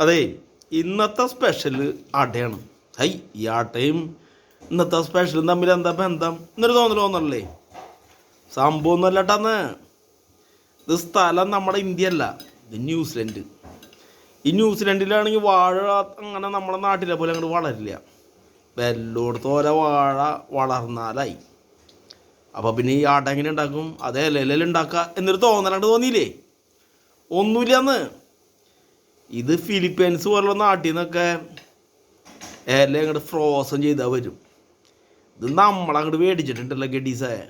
അതെ ഇന്നത്തെ special അടയാണ്. High ഈ ആട്ടയും ഇന്നത്തെ സ്പെഷ്യലും തമ്മിൽ എന്താ ബന്ധം? എന്നൊരു തോന്നൽ തോന്നണല്ലേ? സംഭവം ഒന്നുമല്ല ഏട്ടാന്ന് ഇത് സ്ഥലം നമ്മുടെ ഇന്ത്യ അല്ല ഇത് ന്യൂസിലൻഡ്. ഈ ന്യൂസിലൻഡിലാണെങ്കിൽ വാഴ അങ്ങനെ നമ്മുടെ നാട്ടിലെ പോലെ അങ്ങോട്ട് വളരില്ല. വെല്ലോടത്ത് ഓരോ വാഴ വളർന്നാലായി. അപ്പോൾ പിന്നെ ഈ ആട്ട എങ്ങനെ ഉണ്ടാക്കും? അതേ ഇലയിലെല്ലാം ഉണ്ടാക്കുക എന്നൊരു തോന്നലാണ്ട് തോന്നിയില്ലേ? ഒന്നുമില്ലെന്ന്. ഇത് ഫിലിപ്പീൻസ് പോലുള്ള നാട്ടിൽ നിന്നൊക്കെ എല്ലാം അങ്ങോട്ട് ഫ്രോസൺ ചെയ്താൽ വരും. ഇത് നമ്മളങ്ങോട്ട് മേടിച്ചിട്ടുണ്ടല്ലോ ഗഡീസേ.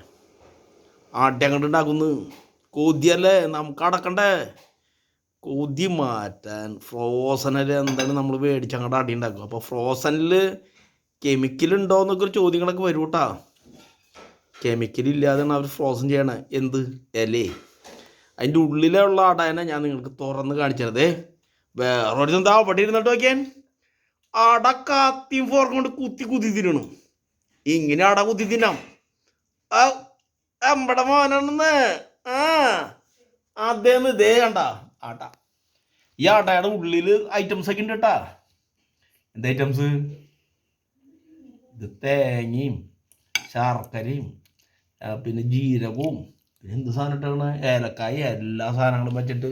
ആട്ടി അങ്ങോട്ട് ഉണ്ടാക്കുന്നു കൊതിയല്ലേ? നമുക്ക് അടക്കണ്ടേ? കൊതി മാറ്റാൻ ഫ്രോസണിൽ എന്താണ് നമ്മൾ മേടിച്ച് അങ്ങോട്ട് അടി ഉണ്ടാക്കും അപ്പോൾ ഫ്രോസണിൽ കെമിക്കൽ ഉണ്ടോ എന്നൊക്കെ ഒരു ചോദ്യങ്ങളൊക്കെ വരും കേട്ടാ കെമിക്കൽ ഇല്ലാതെയാണ് അവർ ഫ്രോസൺ ചെയ്യണേ. എന്ത്? ഇലേ അതിന്റെ ഉള്ളിലുള്ള അടയനെ ഞാൻ നിങ്ങൾക്ക് തുറന്ന് കാണിച്ചതേ വേറൊരു എന്താ അവിടെ ഇരുന്നിട്ട് നോക്കിയാൻ അട കാത്തിയും ഫോർക്കും കൊണ്ട് കുത്തി കുത്തി തിന്നണം. ഇങ്ങനെ അട കുത്തി തിന്നാം. ആ, എമ്പടെ മോനാണെന്ന്. ആ അതേന്ന് ഇതേ കണ്ട. ആട്ട. ഈ ആട്ടയുടെ ഉള്ളിൽ ഐറ്റംസ് ഒക്കെ ഉണ്ട് കേട്ടാ. എന്ത് ഐറ്റംസ് ഇത് തേങ്ങയും ശർക്കരയും പിന്നെ ജീരകവും. പിന്നെ എന്ത് സാധനം ഇട്ടാണ് ഏലക്കായ എല്ലാ സാധനങ്ങളും വെച്ചിട്ട്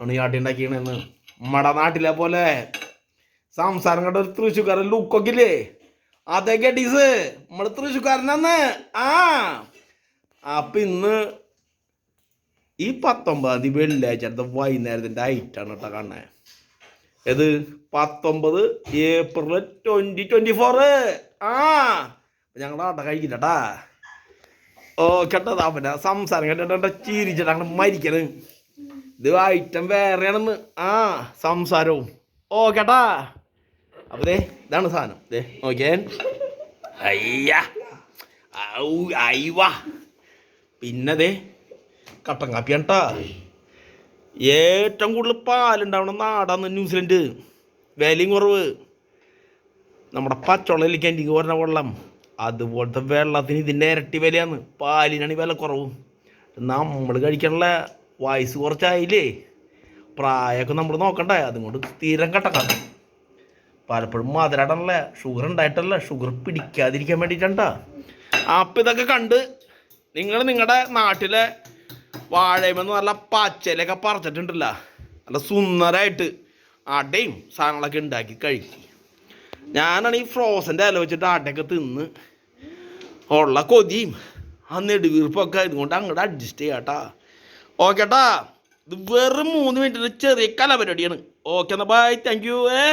ആണ് ഈ ആട്ടി ഉണ്ടാക്കിയണെന്ന് നമ്മുടെ നാട്ടിലെ പോലെ സംസാരം കണ്ട ഒരു തൃശ്ശൂക്കാരൻ ലുക്കൊക്കെ ഇല്ലേ അതെ ഗഡീസ് നമ്മൾ തൃശ്ശൂക്കാരനാന്ന് ആ അപ്പൊ ഇന്ന് ഈ പത്തൊമ്പതാം തീയതി വെള്ളിയാഴ്ച വൈകുന്നേരത്തിന്റെ ഐറ്റാണ് കേട്ടോ കാണേ ഏത്? പത്തൊമ്പത് ഏപ്രിൽ ട്വന്റി ട്വന്റി ഫോറ് ആ ഞങ്ങളുടെ ആട്ട കഴിക്കില്ലട്ടാ ഓ കേട്ടതാ പിന്നെ സംസാരം കേട്ടോ ചിരിച്ചിട്ട് മരിക്കണ്. ഇത് ഐറ്റം വേറെയാണെന്ന്. ആ സംസാരവും. ഓ കേട്ടാ അപ്പൊ ഇതാണ് സാധനം. ദേ നോക്കിയേ. അയ്യ. ഔ അയ്യവാ പിന്നെ ദേ കട്ടൻ കാപ്പിയാണ് കേട്ടാ ഏറ്റവും കൂടുതൽ പാലുണ്ടാവണ നാടാന്ന് ന്യൂസിലൻഡ്. വിലയും കുറവ്. നമ്മുടെ പച്ചവെള്ളം ക്യാന്റീൻ പറഞ്ഞ വെള്ളം? അതുപോലത്തെ വെള്ളത്തിന് ഇതിന്റെ ഇരട്ടി വിലയാണ്. പാലിനാണ് വില കുറവും. നമ്മൾ കഴിക്കാനുള്ള വയസ്സ് കുറച്ചായില്ലേ? പ്രായമൊക്കെ നമ്മൾ നോക്കണ്ടേ? അതുകൊണ്ട് തീരം കട്ടക്കാം പലപ്പോഴും മധുരടല്ല ഷുഗർ ഉണ്ടായിട്ടല്ല ഷുഗർ പിടിക്കാതിരിക്കാൻ വേണ്ടിയിട്ടാ അപ്പം ഇതൊക്കെ കണ്ട് നിങ്ങൾ നിങ്ങളുടെ നാട്ടിലെ വാഴയുമെന്ന് നല്ല പച്ചയിലൊക്കെ പറിച്ചിട്ടുണ്ടല്ല? നല്ല സുന്ദരമായിട്ട് അടയും സാധനങ്ങളൊക്കെ ഉണ്ടാക്കി കഴിക്കും. ഞാനാണ് ഈ ഫ്രോസന്റെ ഇല വെച്ചിട്ട് അടയൊക്കെ തിന്ന് ഉള്ള കൊതിയും ആ നെടുവീർപ്പൊക്കെ ഇതുകൊണ്ട് അങ്ങോട്ട് അഡ്ജസ്റ്റ് ചെയ്യാട്ടാ ഓക്കേട്ടാ. ഇത് വെറും മൂന്ന് മിനിറ്റിൽ ചെറിയ കല പരിപാടിയാണ് ഓക്കെ എന്നാൽ ബൈ താങ്ക് യു ഏ.